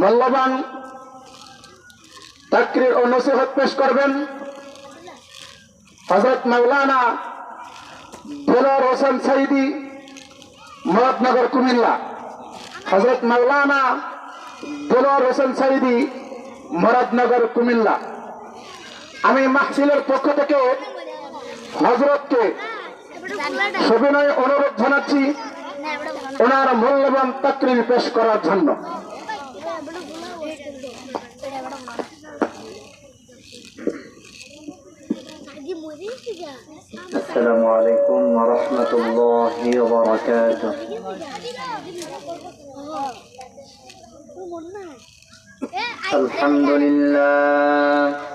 মূল্যবান তাকরির ও নসিহত পেশ করবেন হজরত মৌলানা দেলোয়ার হোসেন সাইদি মুরাদনগর কুমিল্লা। হজরত মৌলানা দেলোয়ার হোসেন সাইদি মুরাদনগর কুমিল্লা। আমি মাহফিলের পক্ষ থেকে হজরতকে সবিনয় অনুরোধ জানাচ্ছি। ওনার মূল্যবান তাকরির পেশ করার জন্য السلام عليكم ورحمة الله وبركاته الحمد لله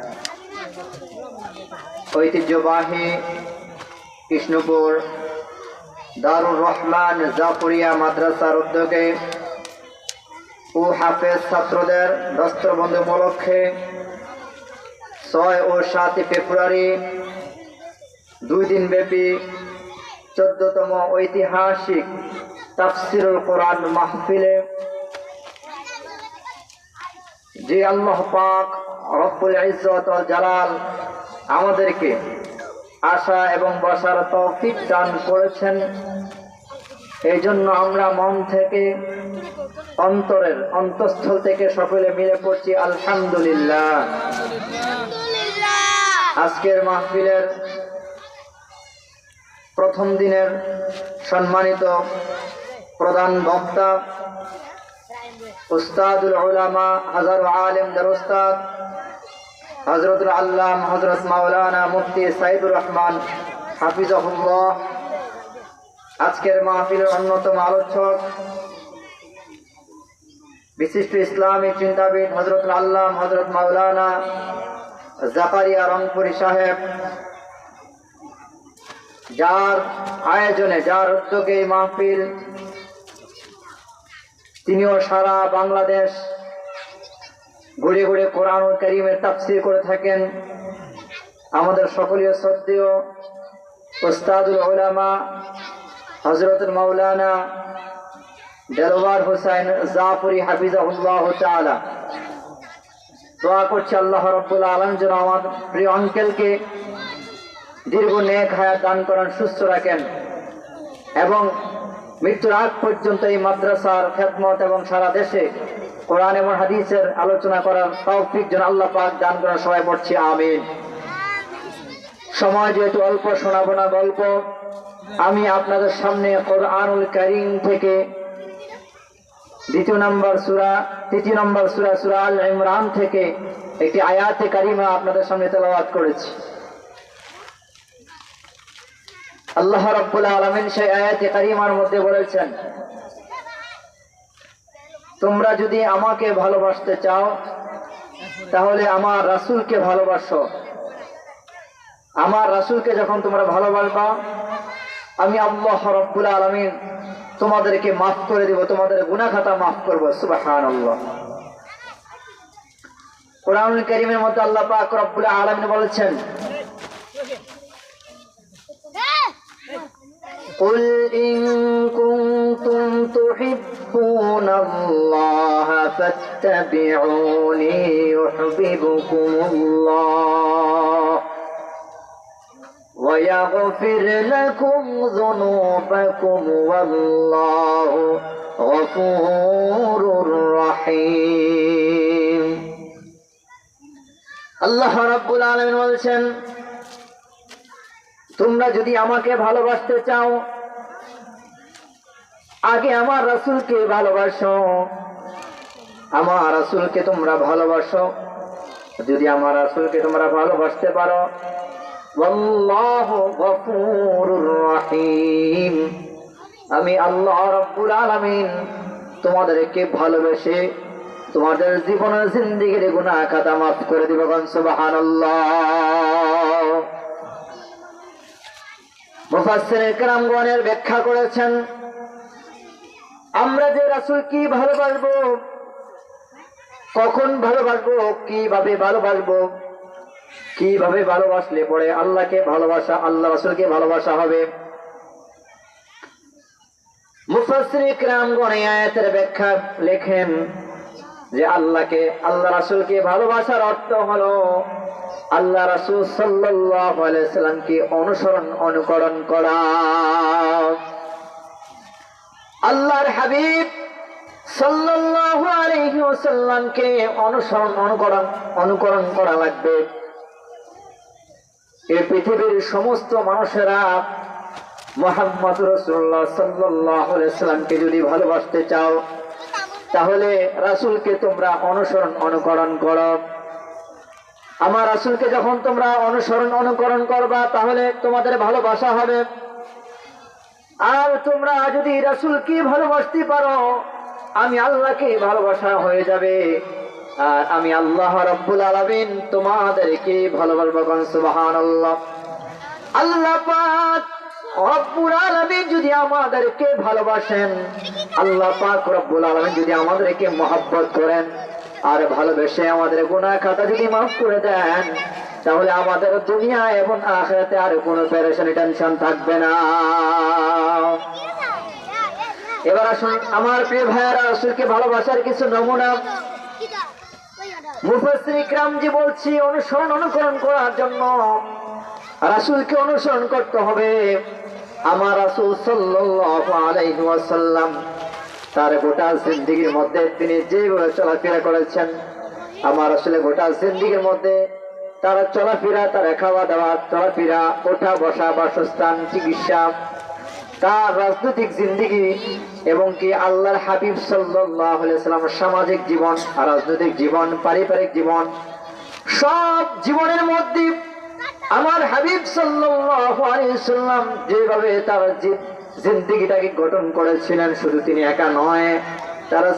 ঐতিহ্যবাহী কৃষ্ণপুর দারুর রহমান জাফরিয়া মাদ্রাসার উদ্যোগে ও হাফেজ ছাত্রদের দস্তবন্ধ উপলক্ষে ছয় ও সাতই ফেব্রুয়ারি দুই দিন ব্যাপী চোদ্দতম ঐতিহাসিক তাফসিরুল কোরআন মাহফিলে যে আল্লাহ পাক রব্বুল ইজ্জত জালাল আমাদেরকে আশা এবং বসার তৌফিক দান করেছেন। এই জন্য আমরা মন থেকে অন্তরের অন্তঃস্থল থেকে সকলে মিলে পড়ছি আলহামদুলিল্লাহ। আজকের মাহফিলের প্রথম দিনের সম্মানিত প্রধান বক্তা উস্তাদুল উলামা হাজার আলেমদের উস্তাদ হজরতুল আল্লাম হজরত মাওলানা মুফতি সাইদুর রহমান, হাফিজাহুল্লাহ। আজকের মাহফিলের অন্যতম আলোচক, বিশিষ্ট ইসলামিক চিন্তাবিদ হজরত আল্লাম হজরত মাওলানা জাকারিয়া রংপুরি সাহেব, যার আয়োজনে, যার উদ্যোগে এই মাহফিল তিনিও সারা বাংলাদেশ ঘুরে ঘুরে কোরআন করিমের তাফসির করে থাকেন। আমাদের সকলীয় শ্রদ্ধেয় ওস্তাদুল ওলামা হজরতুল মাওলানা দেলওয়ার হোসাইন জাফরি হাফিজাহুল্লাহ তাআলা। দোয়া করছি আল্লাহ রব্বুল আলম যেন আমার প্রিয় অঙ্কেলকে দীর্ঘ নেক হায়াত দান করেন সুস্থ রাখেন এবং মৃত্যুর আগ পর্যন্ত এই মাদ্রাসার খেদমত এবং সারা দেশে কোরআন এবং হাদিসের আলোচনা করার তৌফিক যেন আল্লাহ পাক দান করার সবাই পড়ছি, আমিন। সময় যেহেতু অল্প, শোনাবো না গল্প, আমি আপনাদের সামনে কোরআনুল করিম থেকে দ্বিতীয় নম্বর সুরা, তৃতীয় নম্বর সুরা সুরা আল ইমরান থেকে একটি আয়াতে কারিমা আপনাদের সামনে তেলাওয়াত করেছি। আল্লাহ রাব্বুল আলামিন সেই আয়াতে কারিমার মধ্যে বলেছেন, তোমরা যদি আমাকে ভালোবাসতে চাও, তাহলে আমার রাসূলকে ভালোবাসো। আমার রাসূলকে যখন তোমরা ভালোবাসবা, আমি আল্লাহ রাব্বুল আলামিন তোমাদেরকে মাফ করে দিব, তোমাদের গুনাহ খাতা মাফ করব, সুবহানাল্লাহ। কোরআনুল কারীমের মধ্যে আল্লাহ পাক রব্বুল আলামিন বলেছেন قل إن كنتم تحبون الله فاتبعوني يحببكم الله ويغفر لكم ذنوبكم والله غفور رحيم আল্লাহ রাব্বুল আলামিন বলছেন তোমরা যদি আমাকে ভালোবাসতে চাও, আগে আমার রাসূলকে ভালোবাসো। আমার রাসূলকে তোমরা ভালোবাসো। যদি আমার রাসূলকে তোমরা ভালোবাসতে পারো আমি আল্লাহ রাব্বুল আলামিন তোমাদেরকে ভালোবেসে তোমাদের জীবনের জিন্দিগির গুনাহ খাতা মাফ করে দিব গন মুফাসেরামগণের ব্যাখ্যা করেছেন, আমরা যে রাসুল কি ভালোবাসবো, কখন ভালোবাসবো, কীভাবে ভালোবাসবো, কীভাবে ভালোবাসলে পরে আল্লাহকে ভালোবাসা, আল্লাহ রাসুলকে ভালোবাসা হবে? মুফাসরিক রামগণ আয়াতের ব্যাখ্যা লেখেন যে আল্লাহকে, আল্লাহ রাসূলকে ভালোবাসার অর্থ হলো আল্লাহ রাসূল সাল্লামকে অনুসরণ, অনুকরণ করা। আল্লাহর হাবিব আলাইহি অনুসরণ, অনুকরণ অনুকরণ করা লাগবে। এই পৃথিবীর সমস্ত মানুষেরা মোহাম্মদ রসুল্লাহ সাল্লাল্লাহু আলাইহি সাল্লামকে যদি ভালোবাসতে চাও তাহলে রাসূলকে তোমরা অনুসরণ, অনুকরণ করো। আমার রাসূলকে যখন তোমরা অনুসরণ, অনুকরণ করবা, তাহলে তোমাদের ভালোবাসা হবে। আর তোমরা যদি রাসূলকে ভালোবাসতে পারো, আমি আল্লাহকে ভালোবাসা হয়ে যাবে। আর আমি আল্লাহ রব্বুল আলামিন তোমাদেরকে ভালোবাসবো আল্লাহ আল্লাহ পাক রব্বুল আলামিন যদি আমাদেরকে ভালোবাসেন, আল্লাহ পাক রব্বুল আলামিন যদি আমাদেরকে মহব্বত করেন আর ভালোবেসে আমাদের গুনাহ খাতা যদি মাফ করে দেন, তাহলে আমাদের দুনিয়া এবং আখেরাতে আর কোনো পেরেশানি, টেনশন থাকবে না। এবার আসুন, আমার প্রিয় ভাইয়ারা রাসূলকে ভালোবাসার কিছু নমুনা। মুফাসসির ইকরাম জি বলছি, অনুসরণ, অনুকরণ করার জন্য। রাসূলকে অনুসরণ করতে হবে। আমার রাসূল ওয়াসাল্লাম, তার গোটা জিন্দেগীর মধ্যে তিনি যেভাবে চলাফেরা করেছেন, আমার আসলে গোটা জিন্দেগীর মধ্যে তার চলাফেরা, তার খাওয়া দাওয়া চলাফেরা ওঠা বসা বাসস্থান, চিকিৎসা, তার রাজনৈতিক জিন্দিগি এবং কি আল্লাহর হাবিব সাল্লাম সামাজিক জীবন, রাজনৈতিক জীবন, পারিবারিক জীবন, সব জীবনের মধ্যে আমার হাবিব সাল্লাম যেভাবে তার জিন্দিগিটাকে গঠন করেছিলেন, শুধু তিনি একা নয়, তারা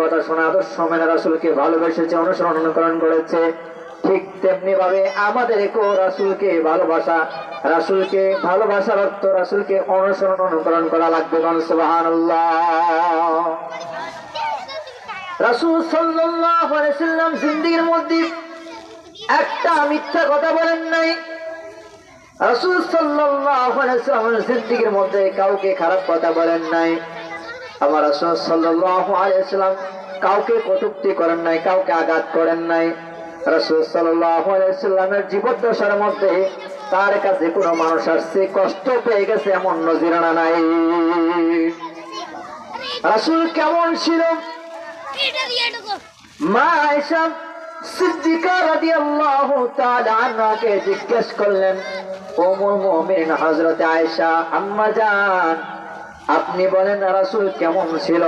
কথা শোনা ভালোবেসেছে, অনুসরণ অনুকরণ করেছে, ঠিক রাসূলকে ভালোবাসা, রাসূলকে রাসূলকে অনুসরণ অনুকরণ করা লাগবে সুবহানাল্লাহ। রাসূল সাল্লাম জিন্দেগীর মধ্যে একটা মিথ্যা কথা বলেন নাই। রাসূল আলাইহি সাল্লামের মধ্যে কাউকে খারাপ কথা বলেন নাই। আমার রাসূল সাল্লাল্লাহু আলাইহি সাল্লাম কাউকে কটূক্তি করেন নাই, কাউকে আঘাত করেন নাই। রাসূল সাল্লাল্লাহু আলাইহি সাল্লামের জীবদ্দশার মধ্যে তার কাছে কোনো মানুষ আসছে, কষ্ট পেয়ে গেছে এমন নজিরানা নাই। রাসূল কেমন ছিল? জিজ্ঞেস করলেন আম্মা আপনি বলেন রাসূল কেমন ছিল?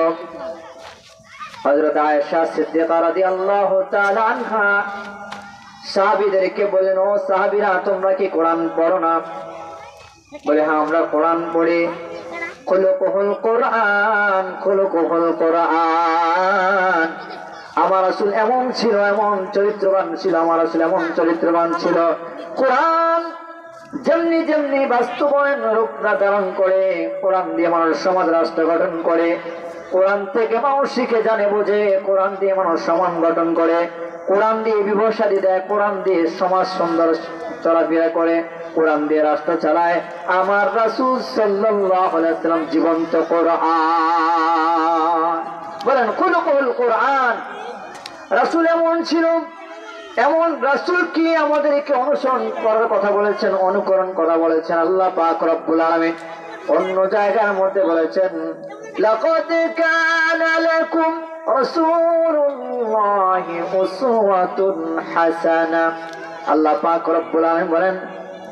হযরত আয়েশা সিদ্দিকা রাদিয়াল্লাহু তাআলা আনহা সাহাবীদেরকে বলেন ও সাহাবীরা, তোমরা কি কোরআন পড়ো না? বলে হ্যাঁ আমরা কোরআন পড়ি। খুলুকুহুল কোরআন খুলুকুহুল কোরআন। আমার আসল এমন ছিল, এমন চরিত্রবান ছিল, আমার আসল এমন চরিত্রবান ছিল। কোরআন যেমনি যেমনি বাস্তবায়ন রূপটা ধারণ করে, কোরআন দিয়ে মানুষ সমাজ রাষ্ট্র গঠন করে, কোরআন থেকে মানুষ শিখে, জানে, বোঝে, কোরআন দিয়ে মানুষ সমান গঠন করে, কোরআন দিয়ে বিভসাদি দেয়, কোরআন দিয়ে সমাজ সুন্দর চলাফেরা করে, কোরআন দিয়ে রাষ্ট্র চালায়। আমার রাসূল ওয়াসাল্লাম জীবন্ত কোরআন। বলেন খুলুকুল কোরআন। রাসূল এমন ছিল, এমন রাসূল কি আমাদেরকে অনুসরণ করার কথা বলেছেন, অনুকরণ করা বলেছেন? আল্লাহ পাক রব্বুল আলামিন অন্য জায়গার মধ্যে বলেছেন কানা উসওয়াতুন হাসানা। আল্লাহ পাক রব্বুল আলামিন বলেন,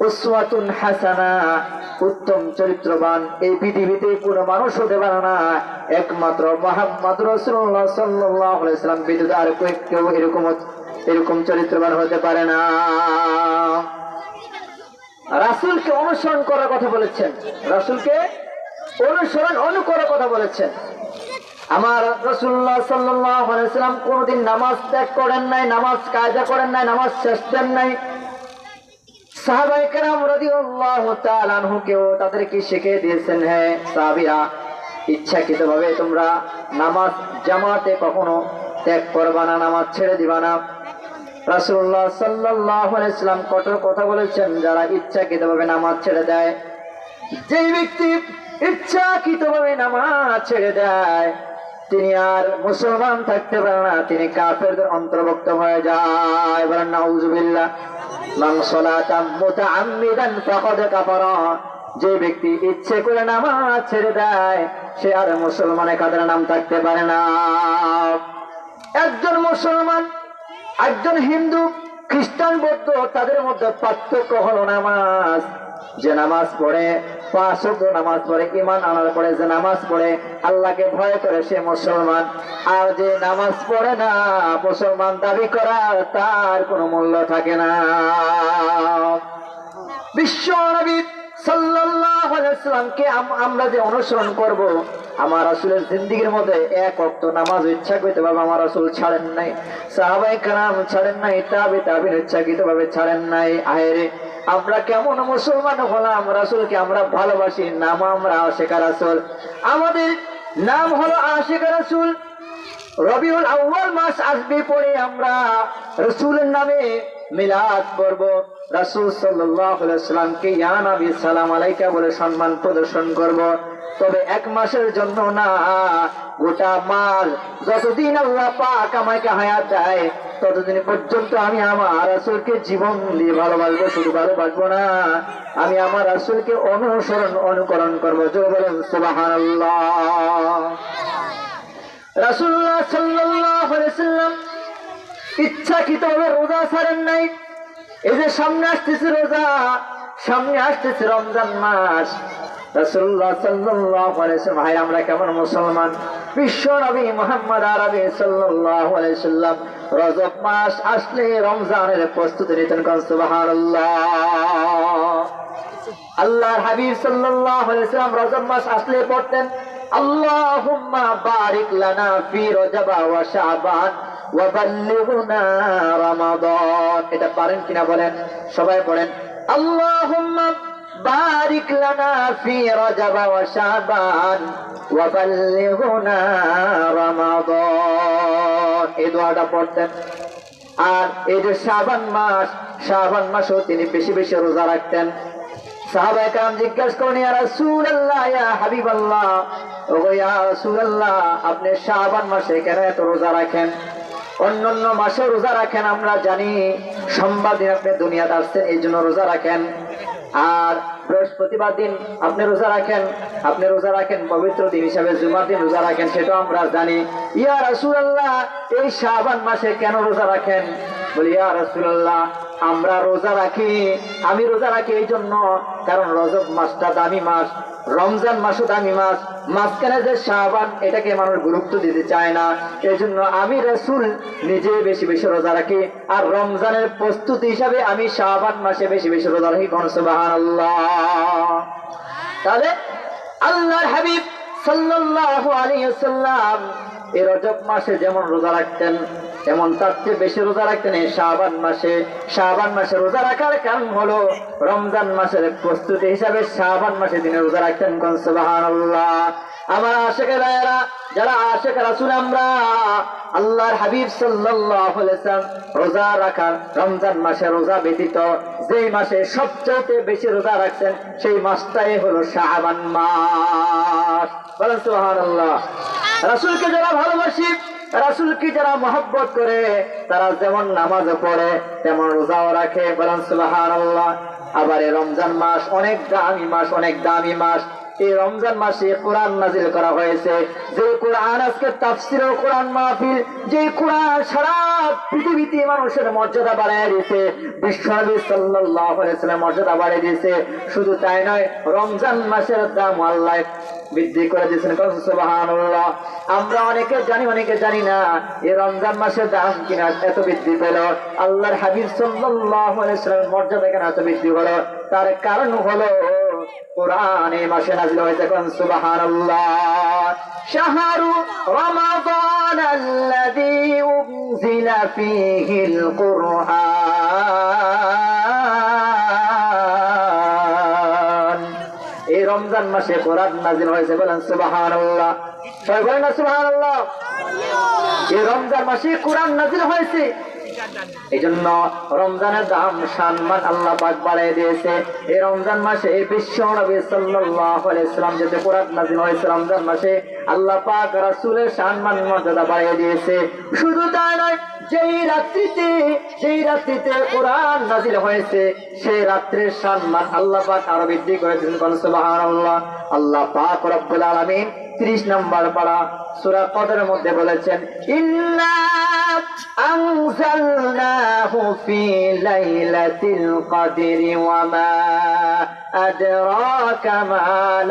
উসওয়াতুন হাসানা, উত্তম চরিত্রবান এই পৃথিবীতে কোনো মানুষ হতে পারে না। একমাত্র মোহাম্মদ রসুল্লাহ সাল্লাহ সাল্লাম। ব্যতীত আর কেউ- এরকম এরকম চরিত্রবান হতে পারে না। রাসূলকে অনুসরণ করার কথা বলেছেন। রাসূলকে অনুসরণ অনুকরার কথা বলেছেন। আমার রসুল্লাহ সাল্লাম কোনোদিন নামাজ ত্যাগ করেন নাই, নামাজ কায়দা করেন নাই, নামাজ শেষ দেন নাই। ইচ্ছাকৃত ভাবে তোমরা নামাজ জামাতে কখনো ত্যাগ না, নামাজ ছেড়ে দিবা না। রাসূলুল্লাহ সাল্লাল্লাহু আলাইহি কঠোর কথা বলেছেন, যারা নামাজ ছেড়ে দেয়, যেই ব্যক্তি ইচ্ছাকৃত ভাবে নামাজ ছেড়ে দেয় তিনি আর মুসলমান থাকতে পারে না, তিনি কাফেরদের অন্তর্ভুক্ত হয়ে যায়। বলেন, নাউজুবিল্লাহ যে ব্যক্তি ইচ্ছে করে নামাজ ছেড়ে দেয়, সে আর মুসলমানের কাদের নাম থাকতে পারে না। একজন মুসলমান, একজন হিন্দু, খ্রিস্টান, বৌদ্ধ, তাদের মধ্যে পার্থক্য হলো নামাজ। যে নামাজ পড়ে নামাজ পড়ে ইমান আনার পরে যে নামাজ পড়ে, আল্লাহকে ভয় করে সে মুসলমান। আর যে নামাজ পড়ে না, মুসলমান দাবি করার তার কোনো মূল্য থাকে না। বিশ্ব আম- আমরা যে অনুসরণ করব, আমার রাসূলের জিন্দেগীর মধ্যে এক অক্ত নামাজ ইচ্ছাকৃত ভাবে আমার রাসূল ছাড়েন নাই। সাহাবায়ে কেরাম ছাড়েন নাই তাবে তাবিন ইচ্ছাকৃত ভাবে ছাড়েন নাই। আহেরে আমরা কেমন মুসলমান হলাম? রাসুলকে আমরা ভালোবাসি। নাম আমরা আশেখা রাসুল। আমাদের নাম হলো আশেখা রাসূল। রবিউল আউয়াল মাস আসবে পরে আমরা রসুলের নামে মিলাদ করব। রাসূল সাল্লামকে ইয়া নবী সালাম আলাইকা বলে সম্মান প্রদর্শন করব। তবে এক মাসের জন্য না, গোটা মাস যতদিন আল্লাহ পাক আমাকে হায়াত দেয়, ততদিন পর্যন্ত আমি আমার রাসূলকে জীবন দিয়ে ভালোবাসবো, শুধু ভালোবাসবো না, আমি আমার রাসূলকে অনুসরণ, অনুকরণ করব। জোর বলেন, সুবহানাল্লাহ। রাসূলুল্লাহ আলাইহি সাল্লাম ইচ্ছাকৃতভাবে রোজা ছাড়েন নাই। এই যে সামনে আসতেছে রোজা, সামনে আসতেছে রমজান মাস। ভাই আমরা কেমন মুসলমান? বিশ্ব নবী মুহাম্মদ আরবি সাল্লাল্লাহু আলাইহি সাল্লাম রজব মাস আসলে রমজানের প্রস্তুতি নিতেন আল্লাহর হাবিব সাল্লাল্লাহু আলাইহি সাল্লাম রজব মাস আসলে পড়তেন, আল্লাহুম্মা এটা পারেন কিনা বলেন? সবাই পড়েন, আল্লাহুম্মা ওয়া শাবান, ওয়া বাল্লিগনা রমাদান। এই দোয়াটা পড়তেন। আর এই যে শাবান মাস, শাবান মাসও তিনি বেশি বেশি রোজা রাখতেন। আপনি শাবান মাসে কেন এত রোজা রাখেন? অন্যান্য মাসে রোজা রাখেন, আমরা জানি। সোমবার দিন আপনি দুনিয়াতে আসছেন, এই জন্য রোজা রাখেন। আর বৃহস্পতিবার দিন আপনি রোজা রাখেন, আপনি রোজা রাখেন, পবিত্র দিন হিসাবে জুমার দিন রোজা রাখেন সেটাও আমরা জানি। ইয়া রাসূলুল্লাহ, এই শাহবান মাসে কেন রোজা রাখেন? বলি, ইয়া রাসূলুল্লাহ আমরা রোজা রাখি, আমি রোজা রাখি এই জন্য। কারণ রজব মাসটা দামি মাস, রমজান মাসও দামি মাস। মাঝখানে যে শাহবান এটাকে মানুষ গুরুত্ব দিতে চায় না। এই জন্য আমি রসুল নিজে বেশি বেশি রোজা রাখি। আর রমজানের প্রস্তুতি হিসাবে আমি শাহবান মাসে বেশি বেশি রোজা রাখি। কোন আল্লাহ তাহলে আল্লাহর হাবিব সাল্লাল্লাহু আলাইহি সাল্লাম এই রজব মাসে যেমন রোজা রাখতেন, তেমন তার চেয়ে বেশি রোজা রাখতেন এই শাবান মাসে। শাবান মাসে রোজা রাখার কারণ হলো রমজান মাসের প্রস্তুতি হিসাবে শাবান মাসে তিনি রোজা রাখতেন কোন সুবহানাল্লাহ। আমার আশেকের ভাইয়েরা, যারা আশেখ রাসূল আমরা, আল্লাহর হাবিব সাল্লাল্লাহু রোজা রাখার, রমজান মাসে রোজা ব্যতীত যেই মাসে সবচেয়ে বেশি রোজা রাখছেন সেই মাসটাই হলো শাবান মাস। বলেন সুবহানাল্লাহ। রাসূলকে যারা ভালোবাসি, রাসূলকে যারা মহব্বত করে, তারা যেমন নামাজ পড়ে, তেমন রোজাও রাখে। আবার এই রমজান মাস অনেক দামি মাস, অনেক দামি মাস। এই রমজান মাসে কোরআন নাজিল করা হয়েছে। যে কোরআন আজকে তাফসির ও কোরআন মাহফিল যে কোরআন সারা পৃথিবীতে মানুষের মর্যাদা বাড়ায় দিয়েছে, বিশ্বনবী সাল্লাম মর্যাদা বাড়িয়ে দিয়েছে। শুধু তাই নয়, রমজান মাসের দাম আল্লাহ বৃদ্ধি করে দিয়েছেন। সুবহানাল্লাহ। আমরা অনেকে জানি অনেকে জানি না এই রমজান মাসের দাম কিনা এত বৃদ্ধি পেল। আল্লাহর হাবিব সাল্লাল্লাহু মর্যাদা কেন এত বৃদ্ধি হলো? তার কারণ হলো, কোরআনে মাসে নাজিল হয়েছে কোন সুবহানাল্লাহ। শাহরু রমাদান আল্লাযী উনজিলা ফীহিল কুরআন। রমজান মাসে কোরআন নাজিল হয়েছে বলেন সুবহানাল্লাহ। সবাই বলেন না সুবহানাল্লাহ? এই রমজান মাসে কোরআন নাজিল হয়েছে। এই জন্য রমজানের দাম সম্মান আল্লাহ পাক বাড়িয়ে দিয়েছে। এই রমজান মাসে এই বিশ্ব নবী সাল্লাল্লাহু আলাইহি সাল্লাম যেতে কোরআন নাযিল হয়েছে রমজান মাসে, আল্লাহ পাক রাসূলের সম্মান মর্যাদা বাড়িয়ে দিয়েছে। শুধু তাই নয় যেই রাত্রিতে সেই রাত্রিতে কোরআন নাজিল হয়েছে, সেই রাত্রির সম্মান আল্লাহ পাক আরও বৃদ্ধি করেছেন আল্লাহ পাক রব্বুল আলামিন 30 নম্বর পারা সূরা কদরের মধ্যে বলেছেন ইন্না আনজালনাহু ফি লাইলাতিল কদরি ওয়া মা আদরাকা মা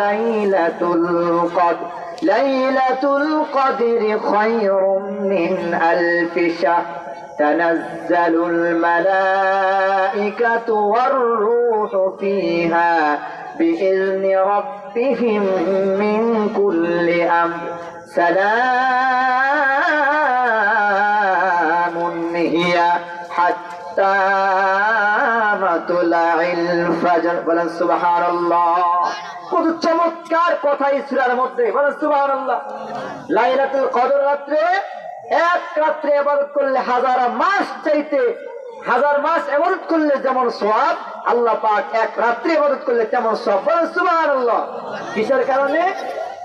লাইলাতুল কদর লাইলাতুল কদরি খায়রুম মিন আলফি শাহর تنزل الملائكة والروح فيها بإذن ربهم من كل أمر سلام هي حتى مطلع الفجر বলেন সুবহানাল্লাহ কত চমৎকার কথা এই সূরার মধ্যে বলেন সুবহানাল্লাহ লাইলাতুল কদর রাত্রে এক রাত্রে ইবাদত করলে হাজার মাস চাইতে হাজার মাস ইবাদত করলে যেমন সওয়াব, আল্লাহ পাক এক রাত্রে ইবাদত করলে তেমন সওয়াব। বলেন সুবহানাল্লাহ। কিসের কারণে?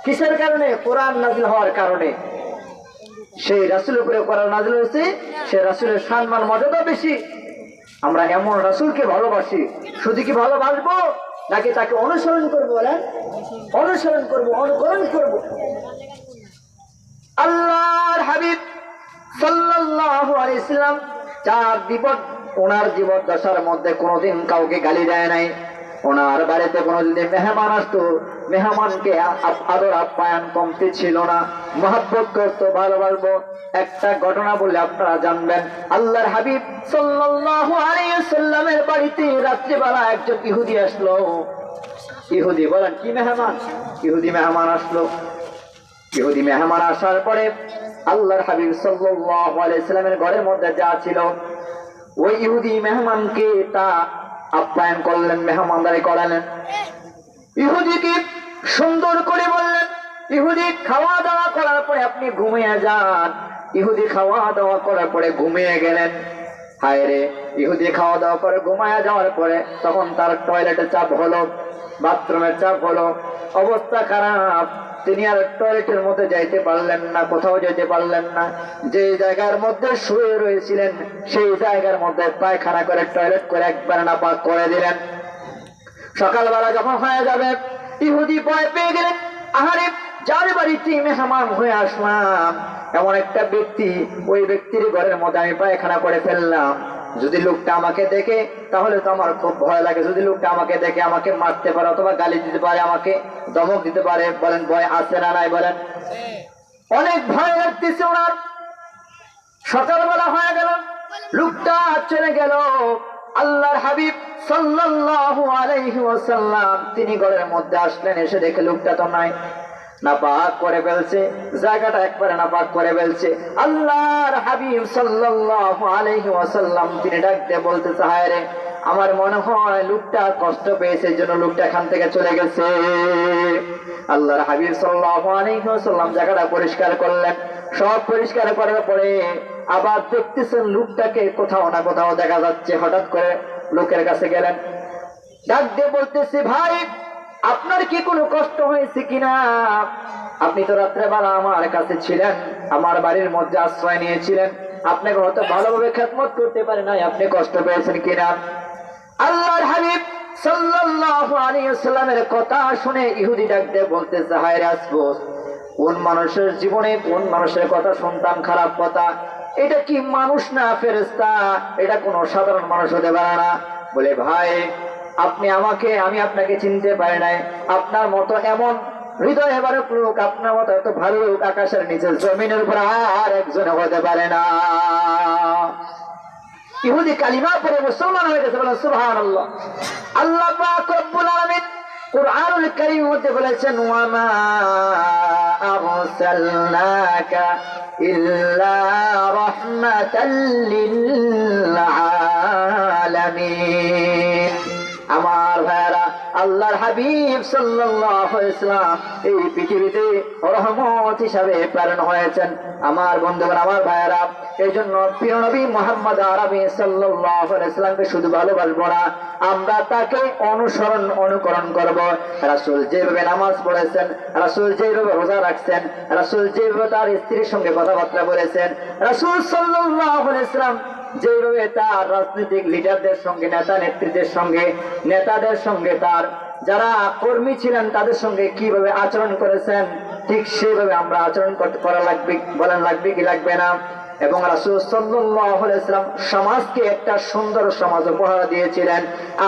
কিসের কারণে? কোরআন নাজিল হওয়ার কারণে। সেই রাসুলের উপরে কোরআন নাজিল হয়েছে, সেই রাসুলের সম্মান, মর্যাদা বেশি। আমরা এমন রাসুলকে ভালোবাসি। শুধু কি ভালোবাসবো? নাকি তাকে অনুসরণ করব বলেন? অনুসরণ করব, অনুকরণ করব। আল্লাহর হাবিব সাল্লাল্লাহু আলাইহি সাল্লাম চার বিপদ। ওনার জীবন দশার মধ্যে কোনোদিন কাউকে গালি দেয় নাই। ওনার বাড়িতে কোনো যদি মেহমান আসতো। মেহমানকে আদর আপ্যায়ন কমতে ছিল না। মহাব্বত করতো, ভালোবাসবো। একটা ঘটনা বলে আপনারা জানবেন। আল্লাহর হাবিব সাল্লাল্লাহু সাল্লামের বাড়িতে রাত্রিবেলা একজন ইহুদি আসলো। ইহুদি বলেন, কি মেহমান? ইহুদি মেহমান আসলো। ইহুদি মেহমান আসার পরে আল্লাহর হাবিব সাল্লামের ঘরের মধ্যে যা ছিল, ওই ইহুদি মেহমানকে তা আপ্যায়ন করলেন, মেহমানদারি করালেন। ইহুদিকে সুন্দর করে বললেন, ইহুদি খাওয়া দাওয়া করার পরে আপনি ঘুমিয়ে যান। ইহুদি খাওয়া দাওয়া করার পরে ঘুমিয়ে গেলেন। হায় রে, ইহুদি খাওয়া দাওয়া করে ঘুমায়া যাওয়ার পরে তখন তার টয়লেটের চাপ হলো বাথরুমের চাপ হলো, অবস্থা খারাপ। তিনি আর টয়লেটের মধ্যে যাইতে পারলেন না, কোথাও যেতে পারলেন না। যে জায়গার মধ্যে শুয়ে রয়েছিলেন, সেই জায়গার মধ্যে পায়খানা করে টয়লেট করে একবার না পাক করে দিলেন। সকালবেলা যখন হয়ে যাবে, ইহুদি ভয় পেয়ে গেলেন, আহারে, যার বাড়িতে মেহমান হয়ে আসলাম? এমন একটা ব্যক্তি ওই ব্যক্তির ঘরের মধ্যে আমি পায়খানা করে ফেললাম। যদি লোকটা আমাকে দেখে, তাহলে তো আমার খুব ভয় লাগে। যদি লোকটা আমাকে দেখে, আমাকে মারতে পারে অথবা গালি দিতে পারে, আমাকে ধমক দিতে পারে, বলেন ভয় আছে না নাই বলেন। অনেক ভয় লাগতেছে ওনার। সকালবেলা হয়ে গেল, লোকটা চলে গেল। আল্লাহর হাবিব সাল্লাল্লাহু আলাইহি ওয়াসাল্লাম, তিনি ঘরের মধ্যে আসলেন, এসে দেখে লোকটা তো নাই। নাপাক করে ফেলছে, জায়গাটা একবারে নাপাক করে ফেলছে। আল্লাহর হাবিব সাল্লাল্লাহু আলাইহি ওয়াসাল্লাম, তিনি ডাক দিয়ে বলতে আমার মনে হয় লোকটা কষ্ট পেয়েছে জন্য লোকটা এখান থেকে চলে গেছে। আল্লাহর হাবিব সাল্লাল্লাহু আলাইহি ওয়াসাল্লাম জায়গাটা পরিষ্কার করলেন। সব পরিষ্কার করার পরে আবার দেখতেছেন লোকটাকে কোথাও না কোথাও দেখা যাচ্ছে। হঠাৎ করে লোকের কাছে গেলেন। ডাক দিয়ে বলতেছে, ভাই আপনার কি কোনো কষ্ট হয়েছে কিনা? আপনি তো রাত্রেবেলা আমার কাছে ছিলেন, আমার বাড়ির মধ্যে আশ্রয় নিয়েছিলেন। আপনাকে হয়তো ভালোভাবে খেদমত করতে পারে নাই, আপনি কষ্ট পেয়েছেন কিনা? আল্লাহর হাবিব সাল্লাল্লাহু আলাইহি ওয়াসাল্লামের কথা শুনে ইহুদি ডাক দিয়ে বলতেছে, হায় রাসবুস কোন মানুষের জীবনে কোন মানুষের কথা শুনতাম খারাপ কথা? এটা কি মানুষ না ফেরেস্তা এটা কোনো সাধারণ মানুষ হতে পারে না? বলে, ভাই আপনি আমাকে, আমি আপনাকে চিনতে পারি নাই। আপনার মতো এমন হৃদয় এবারে লোক, আপনার মতো এত ভালো লোক আকাশের নিচে, জমিনের উপর আর একজন হতে পারে না। ইহুদি কালিমা পরে মুসলমান হয়ে গেছে বলেন সুবহানাল্লাহ। আল্লাহ আলামিন কুরআনুল কারীম মধ্যে বলেছেন ওয়া মা আরসালনাকা ইল্লা রাহমাতাল লিল আলামিন। আমার ভাইরা আল্লাহর হাবিব আলাইহি এই পৃথিবীতে রহমত হিসাবে প্রেরণ হয়েছেন। আমার বন্ধুগণ, আমার ভাইরা এই জন্য প্রিয় মোহাম্মদ আরবি সাল্লাল্লাহু ওয়াসাল্লামকে শুধু ভালোবাসবো না, আমরা তাকে অনুসরণ, অনুকরণ করব। রাসূল যেভাবে নামাজ পড়েছেন, রাসূল যেভাবে রোজা রাখছেন, রাসূল যেভাবে তার স্ত্রীর সঙ্গে কথাবার্তা বলেছেন, রাসূল সাল্লাল্লাহু আলাইহি ওয়াসাল্লাম যেভাবে তার রাজনৈতিক লিডারদের সঙ্গে, নেতা নেত্রীদের সঙ্গে, নেতাদের সঙ্গে তার যারা কর্মী ছিলেন তাদের সঙ্গে কীভাবে আচরণ করেছেন, ঠিক সেইভাবে আমরা আচরণ করতে, করা লাগবে বলেন লাগবে কি লাগবে না। এবং রাসূল সাল্লাল্লাহু সমাজকে একটা সুন্দর সমাজ উপহার দিয়েছিলেন।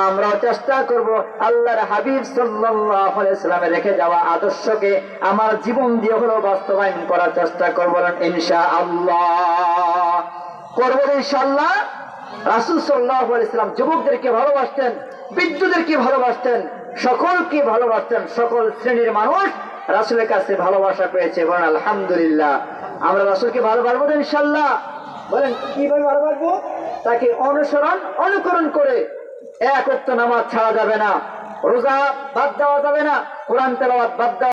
আমরাও চেষ্টা করব আল্লাহর হাবিব ওয়াসাল্লামের রেখে যাওয়া আদর্শকে আমার জীবন দিয়ে হলেও বাস্তবায়ন করার চেষ্টা করব ইনশাআল্লাহ। করব ইনশাল্লাহ রাসুল সাল্লাহ ইসলাম যুবকদেরকে ভালোবাসতেন ভালোবাসতেন, সকলকে ভালোবাসতেন, সকল শ্রেণির মানুষ রাসুলের কাছে ভালোবাসা পেয়েছে। বলেন, আলহামদুলিল্লাহ। আমরা রাসুলকে ভালোবাসবো তো ইনশাল্লাহ বলেন, কীভাবে ভালোবাসবো? তাকে অনুসরণ, অনুকরণ করে। এক নামাজ ছাড়া যাবে না। রোজা বাদ দেওয়া যাবে না। কোরআন তেলাওয়াত বাদ দেওয়া